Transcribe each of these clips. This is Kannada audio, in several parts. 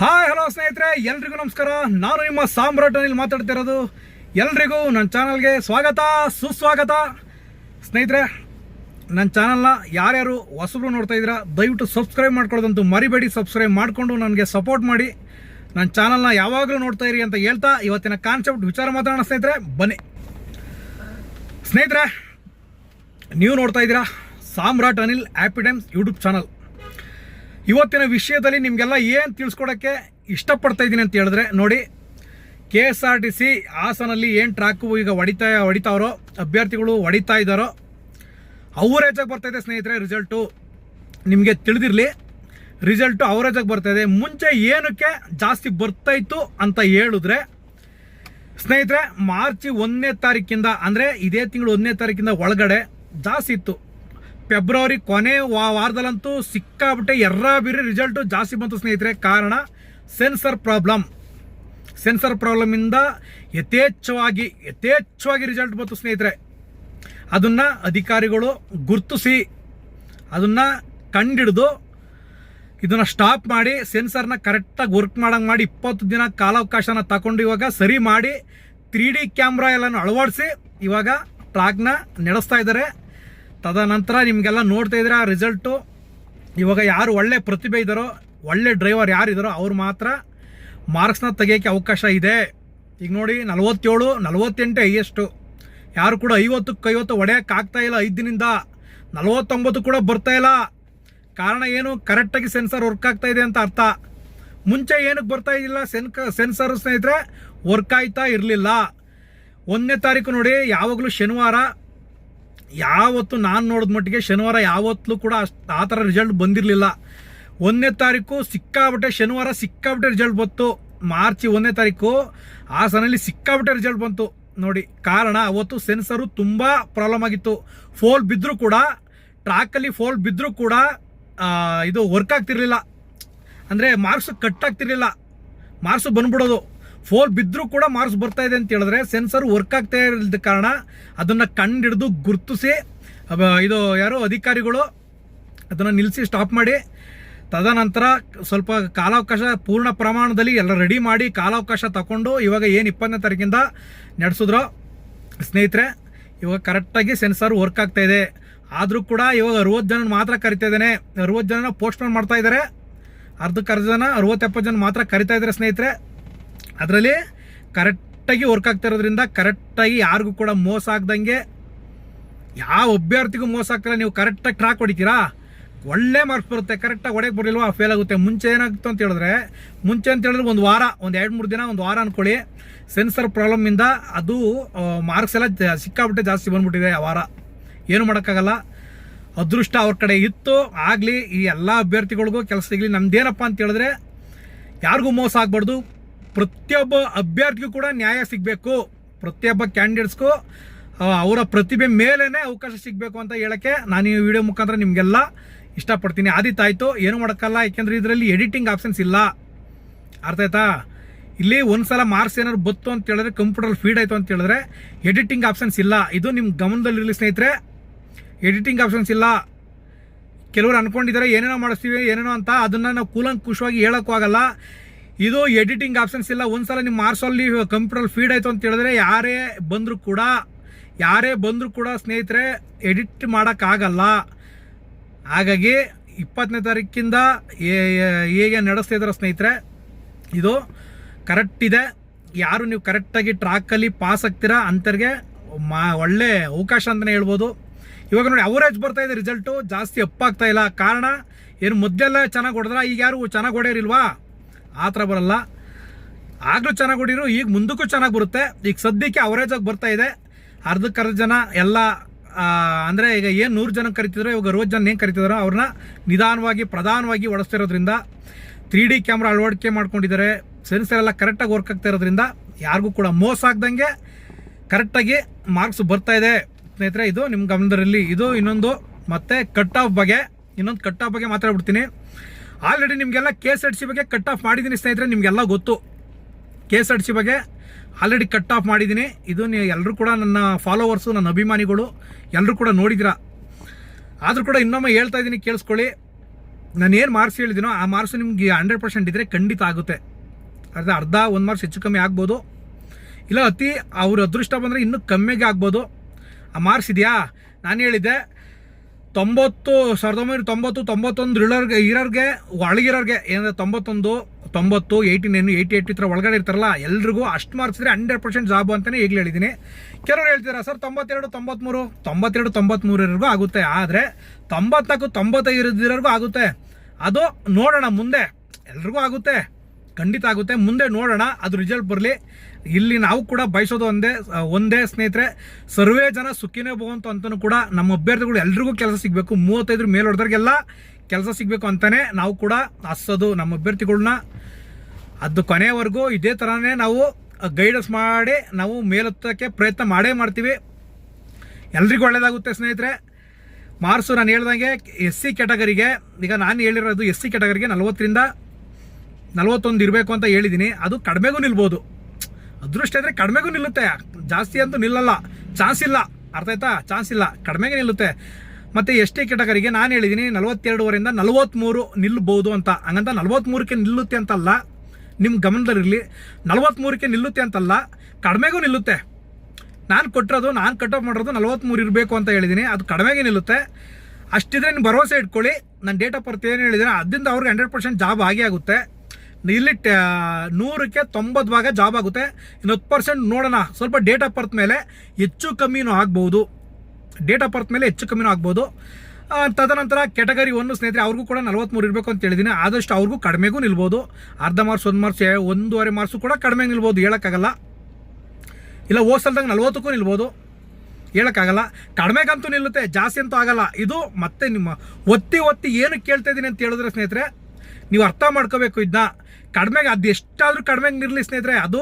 ಹಾಯ್, ಹಲೋ ಸ್ನೇಹಿತರೆ, ಎಲ್ರಿಗೂ ನಮಸ್ಕಾರ. ನಾನು ನಿಮ್ಮ ಸಾಮ್ರಾಟ್ ಅನಿಲ್ ಮಾತಾಡ್ತಿರೋದು ಎಲ್ರಿಗೂ ನನ್ನ ಚಾನಲ್ಗೆ ಸ್ವಾಗತ, ಸುಸ್ವಾಗತ. ಸ್ನೇಹಿತರೆ, ನನ್ನ ಚಾನಲ್ನ ಯಾರ್ಯಾರು ಹೊಸಬ್ರು ನೋಡ್ತಾ ಇದ್ದೀರಾ, ದಯವಿಟ್ಟು ಸಬ್ಸ್ಕ್ರೈಬ್ ಮಾಡ್ಕೊಳ್ಳೋದಂತೂ ಮರಿಬೇಡಿ. ಸಬ್ಸ್ಕ್ರೈಬ್ ಮಾಡಿಕೊಂಡು ನನಗೆ ಸಪೋರ್ಟ್ ಮಾಡಿ. ನನ್ನ ಚಾನಲ್ನ ಯಾವಾಗಲೂ ನೋಡ್ತಾ ಇರಿ ಅಂತ ಹೇಳ್ತಾ ಇವತ್ತಿನ ಕಾನ್ಸೆಪ್ಟ್ ವಿಚಾರ ಮಾತಾಡೋಣ ಸ್ನೇಹಿತರೆ. ಬನ್ನಿ. ಸ್ನೇಹಿತರೆ, ನೀವು ನೋಡ್ತಾ ಇದ್ದೀರಾ ಸಾಮ್ರಾಟ್ ಅನಿಲ್ ಆ್ಯಪಿಡೆಮ್ಸ್ ಯೂಟ್ಯೂಬ್ ಚಾನಲ್. ಇವತ್ತಿನ ವಿಷಯದಲ್ಲಿ ನಿಮಗೆಲ್ಲ ಏನು ತಿಳಿಸ್ಕೊಡೋಕ್ಕೆ ಇಷ್ಟಪಡ್ತಾ ಇದ್ದೀನಿ ಅಂತ ಹೇಳಿದ್ರೆ, ನೋಡಿ, K S R T C ಹಾಸನಲ್ಲಿ ಏನು ಟ್ರ್ಯಾಕು ಈಗ ಹೊಡಿತಾ, ಹೊಡಿತಾವ್ರೋ, ಅಭ್ಯರ್ಥಿಗಳು ಹೊಡಿತಾ ಇದ್ದಾರೋ ಅವರೇಜಾಗಿ ಇದೆ ಸ್ನೇಹಿತರೆ ರಿಸಲ್ಟು ನಿಮಗೆ ತಿಳಿದಿರಲಿ ರಿಸಲ್ಟು ಅವರೇಜಾಗಿ ಬರ್ತಾಯಿದೆ ಮುಂಚೆ ಏನಕ್ಕೆ ಜಾಸ್ತಿ ಬರ್ತಾಯಿತ್ತು ಅಂತ ಹೇಳಿದ್ರೆ, ಸ್ನೇಹಿತರೆ, ಮಾರ್ಚ್ ಒಂದನೇ ತಾರೀಕಿಂದ, ಅಂದರೆ ಇದೇ ತಿಂಗಳು ಒಂದನೇ ತಾರೀಕಿಂದ ಒಳಗಡೆ ಜಾಸ್ತಿ ಇತ್ತು. ಫೆಬ್ರವರಿ ಕೊನೆ ವಾರದಲ್ಲಂತೂ ಸಿಕ್ಕಾಬಿಟ್ಟೆ ಎರ್ರ ಬಿರಿ ರಿಸಲ್ಟು ಜಾಸ್ತಿ ಬಂತು ಸ್ನೇಹಿತರೆ. ಕಾರಣ ಸೆನ್ಸರ್ ಪ್ರಾಬ್ಲಮ್ ಸೆನ್ಸರ್ ಪ್ರಾಬ್ಲಮಿಂದ ಯಥೇಚ್ಛವಾಗಿ ಯಥೇಚ್ಛವಾಗಿ ರಿಸಲ್ಟ್ ಬಂತು ಸ್ನೇಹಿತರೆ. ಅದನ್ನು ಅಧಿಕಾರಿಗಳು ಗುರುತಿಸಿ, ಅದನ್ನು ಕಂಡಿಡಿದು, ಇದನ್ನು ಸ್ಟಾಪ್ ಮಾಡಿ ಸೆನ್ಸರ್ನ ಕರೆಕ್ಟಾಗಿ ವರ್ಕ್ ಮಾಡಂಗೆ ಮಾಡಿ, ಇಪ್ಪತ್ತು ದಿನ ಕಾಲಾವಕಾಶನ ತಗೊಂಡು ಇವಾಗ ಸರಿ ಮಾಡಿ ತ್ರೀ ಡಿ ಕ್ಯಾಮ್ರಾ ಎಲ್ಲನೂ ಅಳವಡಿಸಿ, ಇವಾಗ ಟ್ರಾಕ್ನ ನಡೆಸ್ತಾ ಇದ್ದಾರೆ. ತದನಂತರ ನಿಮಗೆಲ್ಲ ನೋಡ್ತಾ ಇದ್ರೆ ಆ ರಿಸಲ್ಟು ಇವಾಗ ಯಾರು ಒಳ್ಳೆ ಪ್ರತಿಭೆ ಇದ್ದಾರೋ, ಒಳ್ಳೆ ಡ್ರೈವರ್ ಯಾರಿದ್ದಾರೋ ಅವ್ರು ಮಾತ್ರ ಮಾರ್ಕ್ಸ್ನ ತೆಗಿಯೋಕ್ಕೆ ಅವಕಾಶ ಇದೆ. ಈಗ ನೋಡಿ ನಲವತ್ತೇಳು, ನಲವತ್ತೆಂಟು ಹೈಯೆಸ್ಟು ಯಾರು ಕೂಡ ಐವತ್ತಕ್ಕೆ ಐವತ್ತು ಆಗ್ತಾ ಇಲ್ಲ ಐದಿನಿಂದ ನಲವತ್ತೊಂಬತ್ತು ಕೂಡ ಬರ್ತಾ ಇಲ್ಲ. ಕಾರಣ ಏನು? ಕರೆಕ್ಟಾಗಿ ಸೆನ್ಸರ್ ವರ್ಕ್ ಆಗ್ತಾ ಇದೆ ಅಂತ ಅರ್ಥ. ಮುಂಚೆ ಏನಕ್ಕೆ ಬರ್ತಾ ಇದ್ದಿಲ್ಲ? ಸೆನ್ಕ ಸೆನ್ಸರ್ ಸ್ನೇಹಿತರೆ ವರ್ಕ್ ಆಯ್ತಾ ಇರಲಿಲ್ಲ. ಒಂದನೇ ತಾರೀಕು ನೋಡಿ, ಯಾವಾಗಲೂ ಶನಿವಾರ ಯಾವತ್ತು ನಾನು ನೋಡಿದ ಮಟ್ಟಿಗೆ ಶನಿವಾರ ಯಾವತ್ತೂ ಕೂಡ ಅಷ್ಟು ಆ ಥರ ರಿಸಲ್ಟ್ ಬಂದಿರಲಿಲ್ಲ. ಒಂದನೇ ತಾರೀಕು ಸಿಕ್ಕಾಬಿಟ್ಟೆ ಶನಿವಾರ ಸಿಕ್ಕಾಬಿಟ್ಟೆ ರಿಸಲ್ಟ್ ಬಂತು. ಮಾರ್ಚ್ ಒಂದನೇ ತಾರೀಕು ಆ ಹಾಸನಲ್ಲಿ ಸಿಕ್ಕಾಬಿಟ್ಟೆ ರಿಸಲ್ಟ್ ಬಂತು. ನೋಡಿ, ಕಾರಣ ಅವತ್ತು ಸೆನ್ಸರು ತುಂಬ ಪ್ರಾಬ್ಲಮ್ ಆಗಿತ್ತು. ಫೋಲ್ ಬಿದ್ದರೂ ಕೂಡ ಟ್ರ್ಯಾಕಲ್ಲಿ ಫೋಲ್ ಬಿದ್ದರೂ ಕೂಡ ಇದು ವರ್ಕ್ ಆಗ್ತಿರಲಿಲ್ಲ. ಅಂದರೆ ಮಾರ್ಕ್ಸ್ ಕಟ್ ಆಗ್ತಿರಲಿಲ್ಲ. ಮಾರ್ಕ್ಸ್ ಬಂದ್ಬಿಡೋದು. ಫೋಲ್ ಬಿದ್ದರೂ ಕೂಡ ಮಾರ್ಕ್ಸ್ ಬರ್ತಾ ಇದೆ ಅಂತ ಹೇಳಿದ್ರೆ ಸೆನ್ಸರ್ ವರ್ಕ್ ಆಗ್ತಾ ಇರೋದ ಕಾರಣ ಅದನ್ನು ಕಂಡಿಡಿದು ಗುರುತಿಸಿ ಇದು ಯಾರೋ ಅಧಿಕಾರಿಗಳು ಅದನ್ನು ನಿಲ್ಲಿಸಿ ಸ್ಟಾಪ್ ಮಾಡಿ. ತದನಂತರ ಸ್ವಲ್ಪ ಕಾಲಾವಕಾಶ ಪೂರ್ಣ ಪ್ರಮಾಣದಲ್ಲಿ ಎಲ್ಲ ರೆಡಿ ಮಾಡಿ ಕಾಲಾವಕಾಶ ತಗೊಂಡು ಇವಾಗ ಏನು ಇಪ್ಪತ್ತನೇ ತಾರೀಕಿಂದ ನಡೆಸಿದ್ರು ಸ್ನೇಹಿತರೆ, ಇವಾಗ ಕರೆಕ್ಟಾಗಿ ಸೆನ್ಸರ್ ವರ್ಕ್ ಆಗ್ತಾ ಇದೆ. ಆದರೂ ಕೂಡ ಇವಾಗ ಅರುವತ್ತು ಜನ ಮಾತ್ರ ಕರಿತಾ ಇದ್ದಾನೆ. ಅರುವತ್ತು ಜನನ ಪೋಸ್ಟ್ಪೋನ್ ಮಾಡ್ತಾ ಇದ್ದಾರೆ. ಅರ್ಧಕ್ಕೆ ಅರ್ಧ ಜನ, ಅರುವತ್ತೆಪ್ಪತ್ತು ಜನ ಮಾತ್ರ ಕರಿತಾ ಇದ್ದಾರೆ ಸ್ನೇಹಿತರೆ. ಅದರಲ್ಲಿ ಕರೆಕ್ಟಾಗಿ ವರ್ಕ್ ಆಗ್ತಾ ಇರೋದ್ರಿಂದ ಕರೆಕ್ಟಾಗಿ ಯಾರಿಗೂ ಕೂಡ ಮೋಸ ಆಗ್ದಂಗೆ ಯಾವ ಅಭ್ಯರ್ಥಿಗೂ ಮೋಸ ಆಗ್ತಿಲ್ಲ. ನೀವು ಕರೆಕ್ಟಾಗಿ ಟ್ರ್ಯಾಕ್ ಹೊಡಿತೀರಾ? ಒಳ್ಳೆ ಮಾರ್ಕ್ಸ್ ಬರುತ್ತೆ. ಕರೆಕ್ಟಾಗಿ ಹೊಡೆಯಕ್ಕೆ ಬರಲಿಲ್ವಾ? ಫೇಲ್ ಆಗುತ್ತೆ. ಮುಂಚೆ ಏನಾಗುತ್ತೆ ಅಂತ ಹೇಳಿದ್ರೆ, ಮುಂಚೆ ಅಂತ ಹೇಳಿದ್ರೆ ಒಂದು ವಾರ, ಒಂದು ಎರಡು, ಮೂರು ದಿನ, ಒಂದು ವಾರ ಅಂದ್ಕೊಳ್ಳಿ ಸೆನ್ಸರ್ ಪ್ರಾಬ್ಲಮಿಂದ ಅದು ಮಾರ್ಕ್ಸ್ ಎಲ್ಲ ಸಿಕ್ಕಾಬಿಟ್ಟೆ ಜಾಸ್ತಿ ಬಂದ್ಬಿಟ್ಟಿದೆ ಆ ವಾರ. ಏನು ಮಾಡೋಕ್ಕಾಗಲ್ಲ. ಅದೃಷ್ಟ ಅವ್ರ ಕಡೆ ಇತ್ತು. ಆಗಲಿ, ಈ ಎಲ್ಲ ಅಭ್ಯರ್ಥಿಗಳಿಗೂ ಕೆಲಸ ಸಿಗಲಿ. ನಮ್ದೇನಪ್ಪ ಅಂತ ಹೇಳಿದ್ರೆ, ಯಾರಿಗೂ ಮೋಸ ಆಗಬಾರ್ದು. ಪ್ರತಿಯೊಬ್ಬ ಅಭ್ಯರ್ಥಿಗೂ ಕೂಡ ನ್ಯಾಯ ಸಿಗಬೇಕು. ಪ್ರತಿಯೊಬ್ಬ ಕ್ಯಾಂಡಿಡೇಟ್ಸ್ಗೂ ಅವರ ಪ್ರತಿಭೆ ಮೇಲೇ ಅವಕಾಶ ಸಿಗಬೇಕು ಅಂತ ಹೇಳಕ್ಕೆ ನಾನು ಈ ವಿಡಿಯೋ ಮುಖಾಂತರ ನಿಮಗೆಲ್ಲ ಇಷ್ಟಪಡ್ತೀನಿ. ಆದಿತ್ತಾಯ್ತು ಏನು ಮಾಡೋಕ್ಕಲ್ಲ ಏಕೆಂದರೆ ಇದರಲ್ಲಿ ಎಡಿಟಿಂಗ್ ಆಪ್ಷನ್ಸ್ ಇಲ್ಲ. ಅರ್ಥ ಆಯ್ತಾ? ಇಲ್ಲಿ ಒಂದ್ಸಲ ಮಾರ್ಕ್ಸ್ ಏನಾದ್ರು ಬತ್ತು ಅಂತ ಹೇಳಿದ್ರೆ ಕಂಪ್ಯೂಟರ್ ಫೀಡ್ ಆಯ್ತು ಅಂತ ಹೇಳಿದ್ರೆ ಎಡಿಟಿಂಗ್ ಆಪ್ಷನ್ಸ್ ಇಲ್ಲ. ಇದು ನಿಮ್ಮ ಗಮನದಲ್ಲಿರಲಿ ಸ್ನೇಹಿತರೆ. ಎಡಿಟಿಂಗ್ ಆಪ್ಷನ್ಸ್ ಇಲ್ಲ. ಕೆಲವರು ಅನ್ಕೊಂಡಿದ್ದಾರೆ ಏನೇನೋ ಮಾಡಿಸ್ತೀವಿ, ಏನೇನೋ ಅಂತ, ಅದನ್ನ ನಾವು ಕೂಲಂಕುಷವಾಗಿ ಹೇಳೋಕ್ಕೂ ಆಗಲ್ಲ. ಇದು ಎಡಿಟಿಂಗ್ ಆಪ್ಷನ್ಸ್ ಇಲ್ಲ. ಒಂದ್ಸಲ ನಿಮ್ಮ ಮಾರ್ಸಲ್ಲಿ ಕಂಪ್ಯೂಟರ್ ಫೀಡ್ ಆಯ್ತು ಅಂತ ಹೇಳಿದ್ರೆ ಯಾರೇ ಬಂದರೂ ಕೂಡ, ಯಾರೇ ಬಂದರೂ ಕೂಡ ಸ್ನೇಹಿತರೆ ಎಡಿಟ್ ಮಾಡೋಕ್ಕಾಗಲ್ಲ. ಹಾಗಾಗಿ ಇಪ್ಪತ್ತನೇ ತಾರೀಕಿಂದ ಹೇಗೆ ನಡೆಸ್ತಾ ಇದ್ದಾರೆ ಸ್ನೇಹಿತರೆ, ಇದು ಕರೆಕ್ಟ್ ಇದೆ. ಯಾರು ನೀವು ಕರೆಕ್ಟಾಗಿ ಟ್ರ್ಯಾಕಲ್ಲಿ ಪಾಸ್ ಆಗ್ತೀರಾ ಅಂಥವ್ರಿಗೆ ಮಾ, ಒಳ್ಳೆ ಅವಕಾಶ ಅಂತಲೇ ಹೇಳ್ಬೋದು. ಇವಾಗ ನೋಡಿ ಅವರೇಜ್ ಬರ್ತಾ ಇದೆ ರಿಸಲ್ಟು ಜಾಸ್ತಿ ಅಪ್ಪಾಗ್ತಾ ಇಲ್ಲ. ಕಾರಣ, ಏನು ಮೊದಲೆಲ್ಲ ಚೆನ್ನಾಗಿ ಹೊಡೆದ್ರ, ಈಗ ಯಾರು ಚೆನ್ನಾಗಿ ಹೊಡೆಯೋರಿಲ್ವಾ? ಆ ಥರ ಬರಲ್ಲ. ಆಗಲೂ ಚೆನ್ನಾಗಿ ಹೊಡಿರು ಈಗ ಮುಂದಕ್ಕೂ ಚೆನ್ನಾಗಿ ಬರುತ್ತೆ. ಈಗ ಸದ್ಯಕ್ಕೆ ಅವರೇಜಾಗಿ ಬರ್ತಾ ಇದೆ. ಅರ್ಧಕ್ಕರ್ಧ ಜನ ಎಲ್ಲ ಅಂದರೆ ಈಗ ಏನು ನೂರು ಜನ ಕರಿತಿದ್ರು, ಇವಾಗ ಅರವತ್ತು ಜನ ಏನು ಕರಿತಿದಾರೋ, ಅವ್ರನ್ನ ನಿಧಾನವಾಗಿ, ಪ್ರಧಾನವಾಗಿ ಓಡಿಸ್ತಿರೋದ್ರಿಂದ ತ್ರೀ ಡಿ ಕ್ಯಾಮ್ರಾ ಅಳವಡಿಕೆ ಮಾಡ್ಕೊಂಡಿದ್ದಾರೆ. ಸೆನ್ಸರ್ ಎಲ್ಲ ಕರೆಕ್ಟಾಗಿ ವರ್ಕ್ ಆಗ್ತಾ ಇರೋದ್ರಿಂದ, ಯಾರಿಗೂ ಕೂಡ ಮೋಸ ಆಗ್ದಂಗೆ ಕರೆಕ್ಟಾಗಿ ಮಾರ್ಕ್ಸ್ ಬರ್ತಾ ಇದೆ. ಸ್ನೇಹಿತರೆ, ಇದು ನಿಮ್ಮ ಗಮನದಲ್ಲಿ ಇದು ಇನ್ನೊಂದು ಮತ್ತೆ ಕಟ್ ಆಫ್ ಬಗ್ಗೆ, ಇನ್ನೊಂದು ಕಟ್ ಆಫ್ ಬಗ್ಗೆ ಮಾತಾಡ್ಬಿಡ್ತೀನಿ. ಆಲ್ರೆಡಿ ನಿಮಗೆಲ್ಲ ಕೆ ಎಸ್ ಆರ್ ಸಿ ಬಗ್ಗೆ ಕಟ್ ಆಫ್ ಮಾಡಿದ್ದೀನಿ ಸ್ನೇಹಿತರೆ, ನಿಮಗೆಲ್ಲ ಗೊತ್ತು. ಕೆ ಎಸ್ ಆರ್ ಸಿ ಬಗ್ಗೆ ಆಲ್ರೆಡಿ ಕಟ್ ಆಫ್ ಮಾಡಿದ್ದೀನಿ. ಇದು ಎಲ್ಲರೂ ಕೂಡ ನನ್ನ ಫಾಲೋವರ್ಸು ನನ್ನ ಅಭಿಮಾನಿಗಳು ಎಲ್ಲರೂ ಕೂಡ ನೋಡಿದಿರ ಆದರೂ ಕೂಡ ಇನ್ನೊಮ್ಮೆ ಹೇಳ್ತಾ ಇದ್ದೀನಿ, ಕೇಳಿಸ್ಕೊಳ್ಳಿ. ನಾನು ಏನು ಮಾರ್ಕ್ಸ್ ಹೇಳಿದ್ದೀನೋ, ಆ ಮಾರ್ಕ್ಸ್ ನಿಮಗೆ ಹಂಡ್ರೆಡ್ ಪರ್ಸೆಂಟ್ ಇದ್ದರೆ ಖಂಡಿತ ಆಗುತ್ತೆ. ಅರ್ಧ ಅರ್ಧ, ಒಂದು ಮಾರ್ಕ್ಸ್ ಹೆಚ್ಚು ಕಮ್ಮಿ ಆಗ್ಬೋದು. ಇಲ್ಲ ಅತಿ, ಅವ್ರ ಅದೃಷ್ಟ ಬಂದರೆ ಇನ್ನೂ ಕಮ್ಮಿಗೆ ಆಗ್ಬೋದು. ಆ ಮಾರ್ಕ್ಸ್ ಇದೆಯಾ? ನಾನು ಹೇಳಿದ್ದೆ ತೊಂಬತ್ತು, ಸಾವಿರದ ಒಂಬೈನೂರ ತೊಂಬತ್ತು, ತೊಂಬತ್ತೊಂದು ಇಳರ್ಗೆ ಇರೋರ್ಗೆ ಒಳಗಿರೋರ್ಗೆ ಏನಂದ್ರೆ ತೊಂಬತ್ತೊಂದು, ತೊಂಬತ್ತು ಏಯ್ಟಿ ನೈನ್ ಏಯ್ಟಿ ಏಯ್ಟಿ ಥರ ಒಳಗಡೆ ಇರ್ತಾರಲ್ಲ, ಎಲ್ರಿಗೂ ಅಷ್ಟು ಮಾರ್ಕ್ಸ್ ಇದ್ರೆ ಹಂಡ್ರೆಡ್ ಪರ್ಸೆಂಟ್ ಜಾಬ್ ಅಂತಲೇ ಈಗಲೇ ಹೇಳಿದ್ದೀನಿ. ಕೆಲವರು ಹೇಳ್ತೀರಾ ಸರ್, ತೊಂಬತ್ತೆರಡು ತೊಂಬತ್ತ್ಮೂರು ತೊಂಬತ್ತೆರಡು ತೊಂಬತ್ತ್ಮೂರವರೆಗೂ ಆಗುತ್ತೆ, ಆದರೆ ತೊಂಬತ್ನಾಲ್ಕು ಇರೋರ್ಗೂ ಆಗುತ್ತೆ. ಅದು ನೋಡೋಣ, ಮುಂದೆ ಎಲ್ರಿಗೂ ಆಗುತ್ತೆ. ಖಂಡಿತ ಆಗುತ್ತೆ. ಮುಂದೆ ನೋಡೋಣ, ಅದು ರಿಸಲ್ಟ್ ಬರಲಿ. ಇಲ್ಲಿ ನಾವು ಕೂಡ ಬಯಸೋದು ಒಂದೇ ಒಂದೇ ಸ್ನೇಹಿತರೆ, ಸರ್ವೇ ಜನ ಸುಖಿನೇ ಭವಂತು ಅಂತಲೂ ಕೂಡ ನಮ್ಮ ಅಭ್ಯರ್ಥಿಗಳು ಎಲ್ರಿಗೂ ಕೆಲಸ ಸಿಗಬೇಕು. ಮೂವತ್ತೈದರ ಮೇಲೆ ಹೊಡೆದವ್ರಿಗೆಲ್ಲ ಕೆಲಸ ಸಿಗಬೇಕು ಅಂತಲೇ ನಾವು ಕೂಡ ಹಸೋದು ನಮ್ಮ ಅಭ್ಯರ್ಥಿಗಳನ್ನ ಅದು ಕೊನೆಯವರೆಗೂ ಇದೇ ಥರನೇ ನಾವು ಗೈಡೆನ್ಸ್ ಮಾಡಿ, ನಾವು ಮೇಲೆತ್ತಕ್ಕೆ ಪ್ರಯತ್ನ ಮಾಡೇ ಮಾಡ್ತೀವಿ. ಎಲ್ರಿಗೂ ಒಳ್ಳೆಯದಾಗುತ್ತೆ ಸ್ನೇಹಿತರೆ. ಮಾರ್ಸು, ನಾನು ಹೇಳ್ದಂಗೆ ಎಸ್ ಸಿ ಕ್ಯಾಟಗರಿಗೆ ಈಗ ನಾನು ಹೇಳಿರೋದು ಎಸ್ ಸಿ ಕ್ಯಾಟಗರಿಗೆ ನಲ್ವತ್ತರಿಂದ ನಲ್ವತ್ತೊಂದು ಇರಬೇಕು ಅಂತ ಹೇಳಿದ್ದೀನಿ ಅದು ಕಡಿಮೆಗೂ ನಿಲ್ಬೋದು. ಅದೃಷ್ಟ ಇದ್ರೆ ಕಡಿಮೆಗೂ ನಿಲ್ಲುತ್ತೆ. ಜಾಸ್ತಿ ಅಂತೂ ನಿಲ್ಲಲ್ಲ. ಚಾನ್ಸ್ ಇಲ್ಲ. ಅರ್ಥ ಆಯ್ತಾ? ಚಾನ್ಸ್ ಇಲ್ಲ. ಕಡಿಮೆಗೆ ನಿಲ್ಲುತ್ತೆ. ಮತ್ತು ಎಸ್ ಟಿ ಕೆಟಗರಿಗೆ ನಾನು ಹೇಳಿದ್ದೀನಿ ನಲವತ್ತೆರಡುವರಿಂದ ನಲವತ್ತ್ಮೂರು ನಿಲ್ಲಬಹುದು ಅಂತ. ಹಂಗಂತ ನಲವತ್ತ್ಮೂರಕ್ಕೆ ನಿಲ್ಲುತ್ತೆ ಅಂತಲ್ಲ ನಿಮ್ಮ ಗಮನದಲ್ಲಿರಲಿ. ನಲವತ್ತ್ಮೂರಕ್ಕೆ ನಿಲ್ಲುತ್ತೆ ಅಂತಲ್ಲ, ಕಡಿಮೆಗೂ ನಿಲ್ಲುತ್ತೆ. ನಾನು ಕೊಟ್ಟಿರೋದು, ನಾನು ಕಟ್ ಆಫ್ ಮಾಡಿರೋದು ನಲವತ್ತ್ಮೂರು ಇರಬೇಕು ಅಂತ ಹೇಳಿದ್ದೀನಿ ಅದು ಕಡಿಮೆಗೆ ನಿಲ್ಲುತ್ತೆ. ಅಷ್ಟಿದ್ರೆ ನೀವು ಭರವಸೆ ಇಟ್ಕೊಳ್ಳಿ. ನನ್ನ ಡೇಟ್ ಆಫ್ ಬರ್ತ್ ಏನು ಹೇಳಿದ್ದೀನಿ ಅದರಿಂದ ಅವ್ರಿಗೆ ಹಂಡ್ರೆಡ್ ಪರ್ಸೆಂಟ್ ಜಾಬ್ ಆಗೇ ಆಗುತ್ತೆ. ಇಲ್ಲಿ ನೂರಕ್ಕೆ ತೊಂಬತ್ತು ಭಾಗ ಜಾಬ್ ಆಗುತ್ತೆ. ಇನ್ನು ಹತ್ತು ಪರ್ಸೆಂಟ್ ನೋಡೋಣ. ಸ್ವಲ್ಪ ಡೇಟ್ ಆಫ್ ಬರ್ತ್ ಮೇಲೆ ಹೆಚ್ಚು ಕಮ್ಮಿನೂ ಆಗ್ಬೋದು. ಡೇಟ್ ಆಫ್ ಬರ್ತ್ ಮೇಲೆ ಹೆಚ್ಚು ಕಮ್ಮಿನೂ ಆಗ್ಬೋದು. ತದನಂತರ ಕೆಟಗರಿ ಒಂದು ಸ್ನೇಹಿತರೆ, ಅವ್ರಿಗೂ ಕೂಡ ನಲವತ್ತ್ಮೂರು ಇರಬೇಕು ಅಂತ ಹೇಳಿದ್ದೀನಿ. ಆದಷ್ಟು ಅವ್ರಿಗೂ ಕಡಿಮೆಗೂ ನಿಲ್ಬೋದು. ಅರ್ಧ ಮಾರ್ಕ್ಸ್ ಒಂದು ಮಾರ್ಕ್ಸ್ ಒಂದೂವರೆ ಮಾರ್ಸು ಕೂಡ ಕಡಿಮೆ ನಿಲ್ಬೋದು. ಹೇಳೋಕ್ಕಾಗಲ್ಲ. ಇಲ್ಲ ಓಸಲ್ದಂಗೆ ನಲ್ವತ್ತಕ್ಕೂ ನಿಲ್ಬೋದು. ಹೇಳೋಕ್ಕಾಗಲ್ಲ. ಕಡಿಮೆಗಂತೂ ನಿಲ್ಲುತ್ತೆ. ಜಾಸ್ತಿ ಅಂತೂ ಆಗಲ್ಲ. ಇದು ಮತ್ತೆ ನಿಮ್ಮ ಒತ್ತಿ ಒತ್ತಿ ಏನು ಕೇಳ್ತಾ ಇದ್ದೀನಿ ಅಂತ ಹೇಳಿದ್ರೆ ಸ್ನೇಹಿತರೆ ನೀವು ಅರ್ಥ ಮಾಡ್ಕೋಬೇಕು ಇದನ್ನ ಕಡಿಮೆಗೆ ಅದು ಎಷ್ಟಾದರೂ ಕಡಿಮೆಗೆ ನಿರಲಿ ಸ್ನೇಹಿತರೆ, ಅದು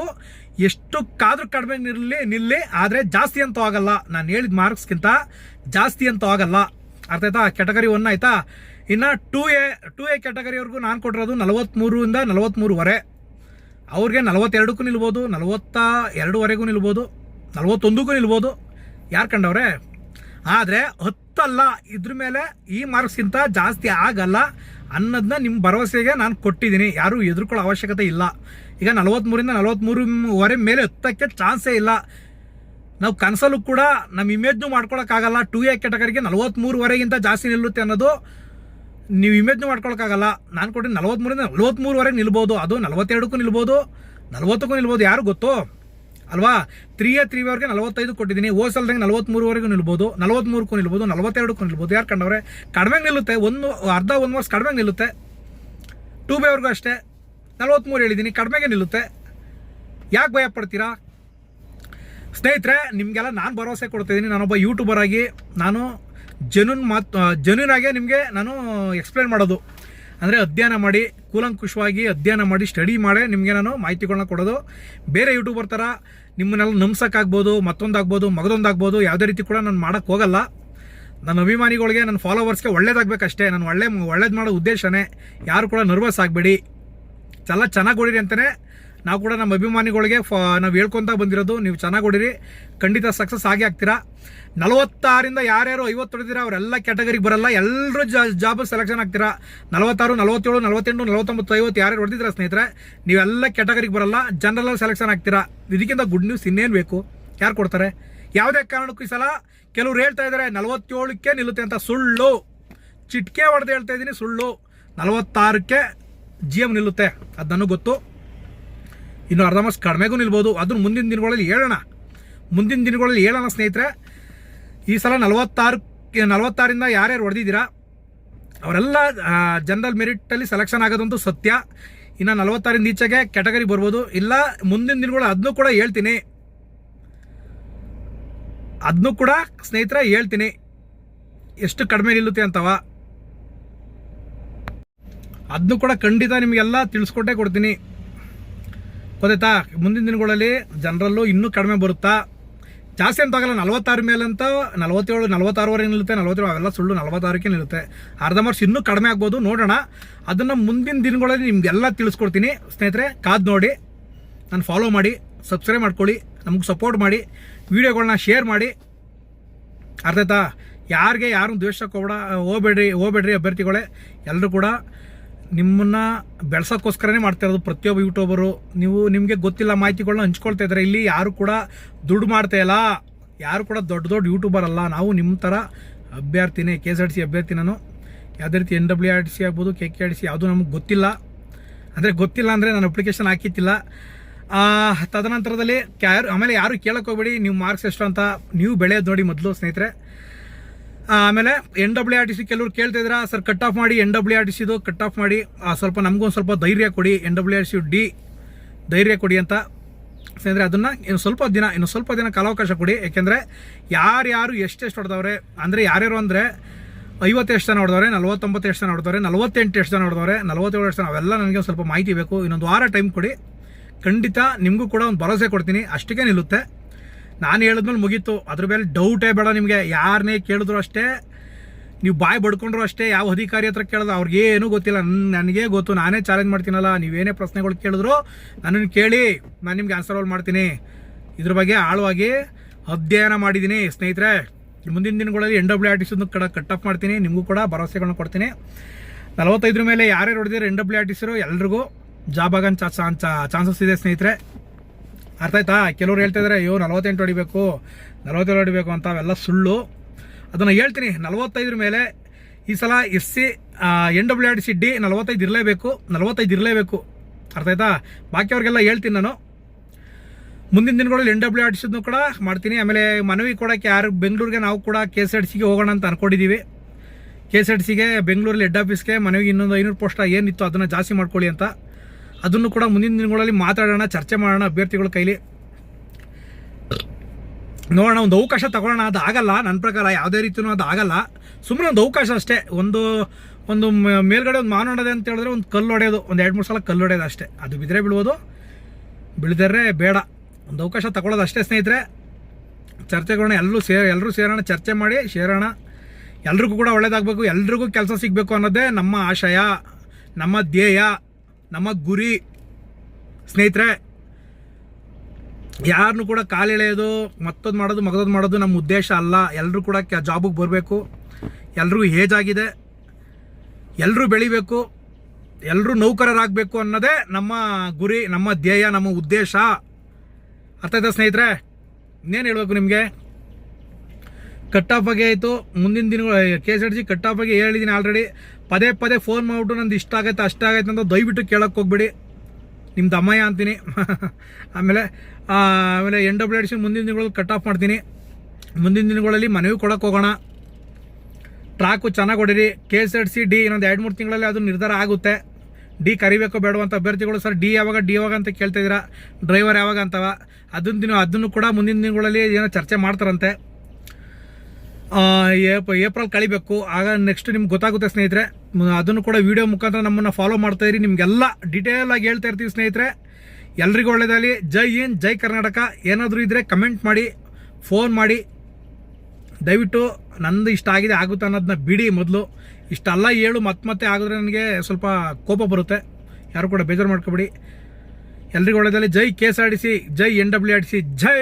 ಎಷ್ಟಕ್ಕಾದ್ರೂ ಕಡಿಮೆ ನಿರಲಿ, ನಿಲ್ಲಿ, ಆದರೆ ಜಾಸ್ತಿ ಅಂತೂ ಆಗಲ್ಲ. ನಾನು ಹೇಳಿದ ಮಾರ್ಕ್ಸ್ಗಿಂತ ಜಾಸ್ತಿ ಅಂತೂ ಆಗಲ್ಲ. ಅರ್ಥ ಆಯ್ತಾ? ಕೆಟಗರಿ ಒನ್ ಆಯ್ತಾ? ಇನ್ನು ಟೂ ಎ ಟೂ ಎ ಕೆಟಗರಿವರೆಗೂ ನಾನು ಕೊಟ್ಟಿರೋದು ನಲವತ್ತ್ಮೂರಿಂದ ನಲವತ್ತ್ಮೂರುವರೆ ಅವ್ರಿಗೆ ನಲವತ್ತೆರಡಕ್ಕೂ ನಿಲ್ಬೋದು ನಲವತ್ತ ಎರಡುವರೆಗೂ ನಿಲ್ಬೋದು, ನಲವತ್ತೊಂದಕ್ಕೂ ನಿಲ್ಬೋದು. ಯಾರು ಕಂಡವ್ರೆ? ಆದರೆ ಹತ್ತಲ್ಲ. ಇದ್ರ ಮೇಲೆ ಈ ಮಾರ್ಕ್ಸ್ಗಿಂತ ಜಾಸ್ತಿ ಆಗಲ್ಲ. ಅನ್ನೋದನ್ನ ನಿಮ್ಮ ಭರವಸೆಗೆ ನಾನು ಕೊಟ್ಟಿದ್ದೀನಿ. ಯಾರೂ ಎದುರ್ಕೊಳ್ಳೋ ಅವಶ್ಯಕತೆ ಇಲ್ಲ. ಈಗ ನಲವತ್ತ್ಮೂರಿಂದ ನಲವತ್ತ್ಮೂರುವರೆ ಮೇಲೆ ಹತ್ತಕ್ಕೆ ಚಾನ್ಸೇ ಇಲ್ಲ. ನಾವು ಕನಸಲ್ಲೂ ಕೂಡ ನಮ್ಮ ಇಮೇಜ್ನು ಮಾಡ್ಕೊಳಕ್ಕಾಗಲ್ಲ. ಟೂ ಎ ಕೆಟಗರಿಗೆ ನಲವತ್ತ್ಮೂರುವರೆಗಿಂತ ಜಾಸ್ತಿ ನಿಲ್ಲುತ್ತೆ ಅನ್ನೋದು ನೀವು ಇಮೇಜ್ನು ಮಾಡ್ಕೊಳಕ್ಕಾಗಲ್ಲ. ನಾನು ಕೊಟ್ಟಿದ್ದು ನಲವತ್ತ್ಮೂರಿಂದ ನಲವತ್ತ್ಮೂರುವರೆಗೆ ನಿಲ್ಬೋದು. ಅದು ನಲವತ್ತೆರಡಕ್ಕೂ ನಿಲ್ಬೋದು. ನಲವತ್ತಕ್ಕೂ ನಿಲ್ಬೋದು. ಯಾರು ಗೊತ್ತು? ಅಲ್ವಾ? ತ್ರೀ ಎ ತ್ರೀ ವರೆಗೆ ನಲವತ್ತೈದು ಕೊಟ್ಟಿದ್ದೀನಿ. ಓಸಲ್ದಂಗೆ ನಲವತ್ತ್ಮೂರುವರೆಗೂ ನಿಲ್ಬೋದು ನಲವತ್ತ್ಮೂರಕ್ಕೂ ನಿಲ್ಬೋದು, ನಲವತ್ತೆರಡಕ್ಕೂ ನಿಲ್ಬೋದು. ಯಾರು ಕಂಡವ್ರೆ? ಕಡಿಮೆ ನಿಲ್ಲುತ್ತೆ. ಒಂದು, ಅರ್ಧ, ಒಂದು ವರ್ಷ ಕಡಿಮೆ ನಿಲ್ಲುತ್ತೆ. ಟೂ ಬೇವರೆಗೂ ಅಷ್ಟೇ. ನಲವತ್ತ್ಮೂರು ಹೇಳಿದ್ದೀನಿ ಕಡಿಮೆಗೆ ನಿಲ್ಲುತ್ತೆ. ಯಾಕೆ ಭಯ ಪಡ್ತೀರಾ? ಸ್ನೇಹಿತರೆ, ನಿಮಗೆಲ್ಲ ನಾನು ಭರವಸೆ ಕೊಡ್ತಾಯಿದ್ದೀನಿ ನಾನೊಬ್ಬ ಯೂಟ್ಯೂಬರ್ ಆಗಿ, ನಾನು ಜೆನ್ಯೂನ್ ಮಾತು ಜೆನ್ಯೂನ್ ಆಗೇ ನಿಮಗೆ ನಾನು ಎಕ್ಸ್ಪ್ಲೇನ್ ಮಾಡೋದು. ಅಂದರೆ ಅಧ್ಯಯನ ಮಾಡಿ, ಕೂಲಂಕುಷವಾಗಿ ಅಧ್ಯಯನ ಮಾಡಿ ಸ್ಟಡಿ ಮಾಡಿ ನಿಮಗೆ ನಾನು ಮಾಹಿತಿಗಳನ್ನ ಕೊಡೋದು. ಬೇರೆ ಯೂಟ್ಯೂಬರ್ ಥರ ನಿಮ್ಮನ್ನೆಲ್ಲ ನಂಬ್ಸೋಕ್ಕಾಗ್ಬೋದು, ಮತ್ತೊಂದಾಗ್ಬೋದು, ಮಗದೊಂದಾಗ್ಬೋದು, ಯಾವುದೇ ರೀತಿ ಕೂಡ ನಾನು ಮಾಡೋಕ್ಕೆ ಹೋಗಲ್ಲ. ನನ್ನ ಅಭಿಮಾನಿಗಳಿಗೆ, ನನ್ನ ಫಾಲೋವರ್ಸ್ಗೆ ಒಳ್ಳೇದಾಗಬೇಕಷ್ಟೇ. ನಾನು ಒಳ್ಳೆ, ಒಳ್ಳೇದು ಮಾಡೋ ಉದ್ದೇಶನೇ ಯಾರು ಕೂಡ ನರ್ವಸ್ ಆಗಬೇಡಿ. ಎಲ್ಲ ಚೆನ್ನಾಗಿ ಹೊಡಿರಿ ಅಂತಲೇ ನಾವು ಕೂಡ ನಮ್ಮ ಅಭಿಮಾನಿಗಳಿಗೆ ನಾವು ಹೇಳ್ಕೊತಾ ಬಂದಿರೋದು, ನೀವು ಚೆನ್ನಾಗಿ ಹೊಡಿರಿ. ಖಂಡಿತ ಸಕ್ಸಸ್ ಆಗಿ ಆಗ್ತೀರಾ. ನಲವತ್ತಾರಿಂದ ಯಾರ್ಯಾರು ಐವತ್ತು ಹೊಡೆದಿರ, ಅವರೆಲ್ಲ ಕ್ಯಾಟಗರಿಗೆ ಬರಲ್ಲ. ಎಲ್ಲರೂ ಜಾಬ್ ಸೆಲೆಕ್ಷನ್ ಆಗ್ತೀರಾ. ನಲವತ್ತಾರು, ನಲವತ್ತೇಳು, ನಲವತ್ತೆಂಟು, ನಲವತ್ತೊಂಬತ್ತು, ಐವತ್ತು ಯಾರ್ಯಾರು ಹೊಡೆದಿದ್ರ ಸ್ನೇಹಿತರೆ, ನೀವೆಲ್ಲ ಕ್ಯಾಟಗರಿಗೆ ಬರಲ್ಲ ಜನರಲ್ ಸೆಲೆಕ್ಷನ್ ಆಗ್ತೀರಾ. ಇದಕ್ಕಿಂತ ಗುಡ್ ನ್ಯೂಸ್ ಇನ್ನೇನು ಬೇಕು? ಯಾರು ಕೊಡ್ತಾರೆ? ಯಾವುದೇ ಕಾರಣಕ್ಕೂ ಈ ಸಲ ಕೆಲವ್ರು ಹೇಳ್ತಾ ಇದ್ದಾರೆ, ನಲವತ್ತೇಳಕ್ಕೆ ನಿಲ್ಲುತ್ತೆ ಅಂತ. ಸುಳ್ಳು. ಚಿಟ್ಕೆ ಹೊಡೆದು ಹೇಳ್ತಾ ಇದ್ದೀನಿ, ಸುಳ್ಳು. ನಲವತ್ತಾರಕ್ಕೆ ಜಿ ಎಂ ನಿಲ್ಲುತ್ತೆ. ಅದು ಗೊತ್ತು. ಇನ್ನು ಅರ್ಧ ಮಾರ್ಕ್ಸ್ ಕಡಿಮೆಗೂ ನಿಲ್ಬೋದು. ಅದನ್ನು ಮುಂದಿನ ದಿನಗಳಲ್ಲಿ ಹೇಳೋಣ. ಮುಂದಿನ ದಿನಗಳಲ್ಲಿ ಹೇಳೋಣ ಸ್ನೇಹಿತರೆ. ಈ ಸಲ ನಲವತ್ತಾರು ನಲವತ್ತಾರಿಂದ ಯಾರ್ಯಾರು ಹೊಡೆದಿದ್ದೀರಾ? ಅವರೆಲ್ಲ ಜನರಲ್ ಮೆರಿಟಲ್ಲಿ ಸೆಲೆಕ್ಷನ್ ಆಗೋದಂತೂ ಸತ್ಯ. ಇನ್ನು ನಲವತ್ತಾರಿಂದ ಈಚೆಗೆ ಕ್ಯಾಟಗರಿ ಬರ್ಬೋದು. ಇಲ್ಲ, ಮುಂದಿನ ದಿನಗಳು ಅದನ್ನು ಕೂಡ ಹೇಳ್ತೀನಿ. ಅದನ್ನು ಕೂಡ ಸ್ನೇಹಿತರೆ ಹೇಳ್ತೀನಿ. ಎಷ್ಟು ಕಡಿಮೆ ನಿಲ್ಲುತ್ತೆ ಅಂತವ. ಅದನ್ನು ಕೂಡ ಖಂಡಿತ ನಿಮಗೆಲ್ಲ ತಿಳಿಸ್ಕೊಟ್ಟೆ ಕೊಡ್ತೀನಿ. ಗೊತ್ತಾಯ್ತಾ? ಮುಂದಿನ ದಿನಗಳಲ್ಲಿ ಜನರಲ್ಲೂ ಇನ್ನೂ ಕಡಿಮೆ ಬರುತ್ತಾ? ಜಾಸ್ತಿ ಅಂತ ಆಗಲ್ಲ, ನಲವತ್ತಾರು ಮೇಲಂತ, ನಲವತ್ತೇಳು, ನಲವತ್ತಾರುವರೆ ನಿಲ್ಲುತ್ತೆ, ನಲವತ್ತೇಳು ಅವೆಲ್ಲ ಸುಳ್ಳು, ನಲವತ್ತಾರಕ್ಕೆ ನಿಲ್ಲುತ್ತೆ. ಅರ್ಧ ಮಾರ್ಕ್ಸ್ ಇನ್ನೂ ಕಡಿಮೆ ಆಗ್ಬೋದು, ನೋಡೋಣ. ಅದನ್ನು ಮುಂದಿನ ದಿನಗಳಲ್ಲಿ ನಿಮಗೆಲ್ಲ ತಿಳಿಸ್ಕೊಡ್ತೀನಿ. ಸ್ನೇಹಿತರೆ, ಕಾದು ನೋಡಿ, ನಾನು ಫಾಲೋ ಮಾಡಿ ಸಬ್ಸ್ಕ್ರೈಬ್ ಮಾಡ್ಕೊಳ್ಳಿ, ನಮಗೆ ಸಪೋರ್ಟ್ ಮಾಡಿ ವೀಡಿಯೋಗಳನ್ನ ಶೇರ್ ಮಾಡಿ. ಅರ್ಥ ಆಯ್ತಾ? ಯಾರಿಗೆ ಯಾರು ದ್ವೇಷಕ್ಕೆ ಹೋಗ್ಬೇಡ ಹೋಗ್ಬೇಡ್ರಿ ಹೋಗ್ಬೇಡ್ರಿ ಅಭ್ಯರ್ಥಿಗಳೇ ಎಲ್ಲರೂ ಕೂಡ ನಿಮ್ಮನ್ನ ಬೆಳೆಸೋಕ್ಕೋಸ್ಕರನೇ ಮಾಡ್ತಾ ಇರೋದು ಪ್ರತಿಯೊಬ್ಬ ಯೂಟ್ಯೂಬರು. ನೀವು ನಿಮಗೆ ಗೊತ್ತಿಲ್ಲ ಮಾಹಿತಿಗಳನ್ನ ಹಂಚ್ಕೊಳ್ತಾ ಇದ್ದಾರೆ ಇಲ್ಲಿ ಯಾರು ಕೂಡ ದುಡ್ಡು ಮಾಡ್ತಾ ಇಲ್ಲ. ಯಾರು ಕೂಡ ದೊಡ್ಡ ದೊಡ್ಡ ಯೂಟ್ಯೂಬರ್ ಅಲ್ಲ. ನಾವು ನಿಮ್ಮ ಥರ ಅಭ್ಯರ್ಥಿನೇ ಕೆ ಎಸ್ ಆರ್ ಸಿ ಅಭ್ಯರ್ಥಿ ನಾನು ಯಾವುದೇ ರೀತಿ N W R T C ಆಗ್ಬೋದು ಕೆ ಕೆ ಆರ್ ಸಿ ಯಾವುದೂ ನಮಗೆ ಗೊತ್ತಿಲ್ಲ. ಅಂದರೆ ಗೊತ್ತಿಲ್ಲ ಅಂದರೆ ನಾನು ಅಪ್ಲಿಕೇಶನ್ ಹಾಕಿತ್ತಿಲ್ಲ ತದನಂತರದಲ್ಲಿ ಯಾರು ಆಮೇಲೆ ಯಾರು ಕೇಳಕ್ಕೆ ಹೋಗ್ಬೇಡಿ. ನೀವು ಮಾರ್ಕ್ಸ್ ಎಷ್ಟು ಅಂತ ನೀವು ಬೆಳೆಯೋದು ನೋಡಿ ಮೊದಲು ಸ್ನೇಹಿತರೆ. ಆಮೇಲೆ N W R T C ಕೆಲವರು ಕೇಳ್ತಾ ಇದ್ರ, ಸರ್ ಕಟ್ ಆಫ್ ಮಾಡಿ ಎನ್ ಡಬ್ಲ್ಯೂ ಆರ್ ಟಿ ಸಿದು ಕಟ್ ಆಫ್ ಮಾಡಿ ಸ್ವಲ್ಪ ನಮಗೊಂದು ಸ್ವಲ್ಪ ಧೈರ್ಯ ಕೊಡಿ N W R C D ಧೈರ್ಯ ಕೊಡಿ ಅಂತ. ಸ್ನೇಹಿತರೆ, ಅದನ್ನು ಇನ್ನು ಸ್ವಲ್ಪ ದಿನ, ಇನ್ನು ಸ್ವಲ್ಪ ದಿನ ಕಾಲಾವಕಾಶ ಕೊಡಿ. ಯಾಕೆಂದರೆ ಯಾರ್ಯಾರು ಎಷ್ಟೆಷ್ಟು ಹೊಡೆದವ್ರೆ, ಅಂದರೆ ಯಾರ್ಯಾರು ಅಂದರೆ ಐವತ್ತೆಷ್ಟು ಜನ ಹೊಡೆದವ್ರೆ, ನಲ್ವತ್ತೊಂಬತ್ತು ಎಷ್ಟು ಜನ ಹೊಡೆದವ್ರೆ, ನಲ್ವತ್ತೆಂಟು ಎಷ್ಟು ಜನ ಹೊಡೆದವ್ರೆ, ನಲ್ವತ್ತೇಳು ಎಷ್ಟು ಜನ ಅವೆಲ್ಲ ನನಗೆ ಸ್ವಲ್ಪ ಮಾಹಿತಿ ಬೇಕು. ಇನ್ನೊಂದು ವಾರ ಟೈಮ್ ಕೊಡಿ. ಖಂಡಿತ ನಿಮಗೂ ಕೂಡ ಒಂದು ಭರವಸೆ ಕೊಡ್ತೀನಿ. ಅಷ್ಟಕ್ಕೆ ನಿಲ್ಲುತ್ತೆ. ನಾನು ಹೇಳಿದ್ಮೇಲೆ ಮುಗೀತು. ಅದ್ರ ಮೇಲೆ ಡೌಟೇ ಬೇಡ ನಿಮಗೆ. ಯಾರನ್ನೇ ಕೇಳಿದ್ರು ಅಷ್ಟೇ, ನೀವು ಬಾಯಿ ಬಡ್ಕೊಂಡ್ರು ಅಷ್ಟೇ ಯಾವ ಅಧಿಕಾರಿ ಹತ್ರ ಕೇಳಿದ್ರು ಅವ್ರಿಗೆ ಏನೂ ಗೊತ್ತಿಲ್ಲ. ನನ್- ನನಗೆ ಗೊತ್ತು. ನಾನೇ ಚಾಲೆಂಜ್ ಮಾಡ್ತೀನಲ್ಲ ನೀವೇನೇ ಪ್ರಶ್ನೆಗಳು ಕೇಳಿದ್ರು ನನ್ನನ್ನು ಕೇಳಿ, ನಾನು ನಿಮ್ಗೆ ಆನ್ಸರ್ ಆಲ್ ಮಾಡ್ತೀನಿ. ಇದ್ರ ಬಗ್ಗೆ ಆಳವಾಗಿ ಅಧ್ಯಯನ ಮಾಡಿದ್ದೀನಿ ಸ್ನೇಹಿತರೆ, ಮುಂದಿನ ದಿನಗಳಲ್ಲಿ ಎನ್ ಡಬ್ಲ್ಯೂ ಆರ್ ಟಿ ಸಿನ ಕಡ ಕಟ್ ಆಫ್ ಮಾಡ್ತೀನಿ. ನಿಮಗೂ ಕೂಡ ಭರವಸೆಗಳನ್ನ ಕೊಡ್ತೀನಿ. ನಲವತ್ತೈದರ ಮೇಲೆ ಯಾರ್ಯಾರು ಹೊಡೆದಿರೋ ಎನ್ ಡಬ್ಲ್ಯೂ ಆರ್ ಟಿ ಸಿರು ಎಲ್ರಿಗೂ, ಜಾಬ್ ಆಗೋ ಚಾನ್ಸಸ್ ಇದೆ ಸ್ನೇಹಿತರೆ. ಅರ್ಥ ಆಯ್ತಾ? ಕೆಲವ್ರು ಹೇಳ್ತಾ ಇದ್ದಾರೆ ಅಯ್ಯೋ, ನಲವತ್ತೆಂಟು ಹೊಡಿಬೇಕು, ನಲವತ್ತೇಳು ಹೊಡಿಬೇಕು ಅಂತ ಅವೆಲ್ಲ ಸುಳ್ಳು. ಅದನ್ನು ಹೇಳ್ತೀನಿ, ನಲವತ್ತೈದರ ಮೇಲೆ ಈ ಸಲ S C N W R C D ನಲವತ್ತೈದು ಇರಲೇಬೇಕು ನಲವತ್ತೈದು ಇರಲೇಬೇಕು. ಅರ್ಥ ಆಯ್ತಾ? ಬಾಕಿಯವ್ರಿಗೆಲ್ಲ ಹೇಳ್ತೀನಿ ನಾನು. ಮುಂದಿನ ದಿನಗಳಲ್ಲಿ ಎನ್ ಡಬ್ಲ್ಯೂ ಆರ್ ಕೂಡ ಮಾಡ್ತೀನಿ. ಆಮೇಲೆ ಮನವಿ ಕೊಡೋಕ್ಕೆ ಯಾರು ಬೆಂಗಳೂರಿಗೆ ನಾವು ಕೂಡ ಕೆ ಎಸ್ ಆರ್ ಸಿಗೆ ಹೋಗೋಣ ಅಂತ ಅಂದ್ಕೊಂಡಿದ್ದೀವಿ ಕೆ ಎಸ್ ಆರ್ ಸಿಗೆ ಬೆಂಗಳೂರಲ್ಲಿ ಹೆಡ್ ಆಫೀಸ್ಗೆ ಮನವಿಗೆ ಇನ್ನೊಂದು ಐನೂರು ಪೋಸ್ಟ್ ಏನಿತ್ತು ಅದನ್ನು ಜಾಸ್ತಿ ಮಾಡ್ಕೊಳ್ಳಿ ಅಂತ. ಅದನ್ನು ಕೂಡ ಮುಂದಿನ ದಿನಗಳಲ್ಲಿ ಮಾತಾಡೋಣ, ಚರ್ಚೆ ಮಾಡೋಣ, ಅಭ್ಯರ್ಥಿಗಳ ಕೈಲಿ. ನೋಡೋಣ, ಒಂದು ಅವಕಾಶ ತಗೊಳ್ಳೋಣ ಅದು ಆಗಲ್ಲ ನನ್ನ ಪ್ರಕಾರ ಯಾವುದೇ ರೀತಿಯೂ ಅದು ಆಗಲ್ಲ ಸುಮ್ಮನೆ ಒಂದು ಅವಕಾಶ ಅಷ್ಟೇ. ಒಂದು ಒಂದು ಮೇಲ್ಗಡೆ ಒಂದು ಮಾನ ಅಂತ ಹೇಳಿದ್ರೆ ಒಂದು ಕಲ್ಲು ಹೊಡೆಯೋದು, ಒಂದು ಎರಡು, ಮೂರು ಸಲ ಕಲ್ಲು ಹೊಡೆಯೋದು ಅಷ್ಟೇ. ಅದು ಬಿದ್ದರೆ ಬಿಡ್ಬೋದು ಬಿಳಿದರೆ ಬೇಡ. ಒಂದು ಅವಕಾಶ ತಗೊಳ್ಳೋದು ಅಷ್ಟೇ ಸ್ನೇಹಿತರೆ. ಚರ್ಚೆಗಳನ್ನ ಎಲ್ಲರೂ ಸೇರ್, ಎಲ್ಲರೂ ಸೇರೋಣ, ಚರ್ಚೆ ಮಾಡಿ, ಸೇರೋಣ. ಎಲ್ರಿಗೂ ಕೂಡ ಒಳ್ಳೇದಾಗಬೇಕು, ಎಲ್ರಿಗೂ ಕೆಲಸ ಸಿಗಬೇಕು ಅನ್ನೋದೇ ನಮ್ಮ ಆಶಯ, ನಮ್ಮ ಧ್ಯೇಯ. ನಮ್ಮ ಗುರಿ ಸ್ನೇಹಿತರೆ ಯಾರನ್ನು ಕೂಡ ಕಾಲೆಳೆಯೋದು ಮತ್ತೊಂದು ಮಾಡೋದು ಮಗದೊಂದು ಮಾಡೋದು ನಮ್ಮ ಉದ್ದೇಶ ಅಲ್ಲ ಎಲ್ಲರೂ ಕೂಡ ಜಾಬಿಗೆ ಬರಬೇಕು ಎಲ್ಲರಿಗೂ ಏಜ್ ಆಗಿದೆ ಎಲ್ಲರೂ ಬೆಳಿಬೇಕು ಎಲ್ಲರೂ ನೌಕರರಾಗಬೇಕು ಅನ್ನೋದೇ ನಮ್ಮ ಗುರಿ ನಮ್ಮ ಧ್ಯೇಯ ನಮ್ಮ ಉದ್ದೇಶ ಅರ್ಥ ಆಯ್ತಾ ಸ್ನೇಹಿತರೆ ಇನ್ನೇನು ಹೇಳಬೇಕು ನಿಮಗೆ ಕಟ್ ಆಫ್ ಆಗಿ ಆಯಿತು ಮುಂದಿನ ದಿನಗಳು K S R G cut off ಆಗಿ ಹೇಳಿದ್ದೀನಿ ಆಲ್ರೆಡಿ ಪದೇ ಪದೇ ಫೋನ್ ಮಾಡಿಬಿಟ್ಟು ನಂದು ಇಷ್ಟ ಆಗೈತೆ, ಅಷ್ಟ ಆಗೈತೆ ಅಂತ ದಯವಿಟ್ಟು ಕೇಳಕ್ಕೆ ಹೋಗ್ಬೇಡಿ. ನಿಮ್ದು ಅಮ್ಮಯ್ಯ ಅಂತೀನಿ. ಆಮೇಲೆ ಆಮೇಲೆ ಎನ್ ಡಬ್ಲ್ಯೂ ಎಡಿಷನ್ ಮುಂದಿನ ದಿನಗಳಲ್ಲಿ ಕಟ್ ಆಫ್ ಮಾಡ್ತೀನಿ. ಮುಂದಿನ ದಿನಗಳಲ್ಲಿ ಮನವಿ ಕೊಡಕ್ಕೆ ಹೋಗೋಣ. ಟ್ರಾಕು ಚೆನ್ನಾಗಿ ಹೊಡಿರಿ. ಕೆ ಎಸ್ ಎಡ್ ಸಿ ಡಿ ಇನ್ನೊಂದು ಎರಡು ಮೂರು ತಿಂಗಳಲ್ಲಿ ಅದು ನಿರ್ಧಾರ ಆಗುತ್ತೆ. ಡಿ ಕರಿಬೇಕೋ ಅಂತ ಅಭ್ಯರ್ಥಿಗಳು, ಸರ್ ಡಿ ಯಾವಾಗ ಡಿ ಯಾವಾಗ ಅಂತ ಕೇಳ್ತಾ ಡ್ರೈವರ್ ಯಾವಾಗ ಅಂತವ? ಅದನ್ನು ದಿನ, ಅದನ್ನು ಕೂಡ ಮುಂದಿನ ದಿನಗಳಲ್ಲಿ ಏನೋ ಚರ್ಚೆ ಮಾಡ್ತಾರಂತೆ. ಏಪ್ರಿಲ್ ಕಳಿಬೇಕು. ಆಗ ನೆಕ್ಸ್ಟ್ ನಿಮ್ಗೆ ಗೊತ್ತಾಗುತ್ತೆ ಸ್ನೇಹಿತರೆ. ಅದನ್ನು ಕೂಡ ವಿಡಿಯೋ ಮುಖಾಂತರ ನಮ್ಮನ್ನು ಫಾಲೋ ಮಾಡ್ತಾ ಇರಿ. ನಿಮಗೆಲ್ಲ ಡೀಟೇಲ್ ಆಗಿ ಹೇಳ್ತಾ ಇರ್ತೀವಿ ಸ್ನೇಹಿತರೆ. ಎಲ್ರಿಗೂ ಒಳ್ಳೇದಾಗಲಿ. ಜೈ ಹಿಂದ್, ಜೈ ಕರ್ನಾಟಕ. ಏನಾದರೂ ಇದ್ದರೆ ಕಮೆಂಟ್ ಮಾಡಿ ಫೋನ್ ಮಾಡಿ. ದಯವಿಟ್ಟು ನಂದು ಇಷ್ಟ ಆಗಿದೆ ಆಗುತ್ತೆ ಅನ್ನೋದನ್ನ ಬಿಡಿ ಮೊದಲು. ಇಷ್ಟೆಲ್ಲ ಹೇಳು ಮತ್ತೆ ಮತ್ತೆ ಆಗಿದ್ರೆ ನನಗೆ ಸ್ವಲ್ಪ ಕೋಪ ಬರುತ್ತೆ. ಯಾರು ಕೂಡ ಬೇಜಾರು ಮಾಡ್ಕೊಬೇಡಿ. ಎಲ್ರಿಗೂ ಒಳ್ಳೇದಾಗಲಿ. ಜೈ K S R D C ಜೈ N W R D C ಜೈ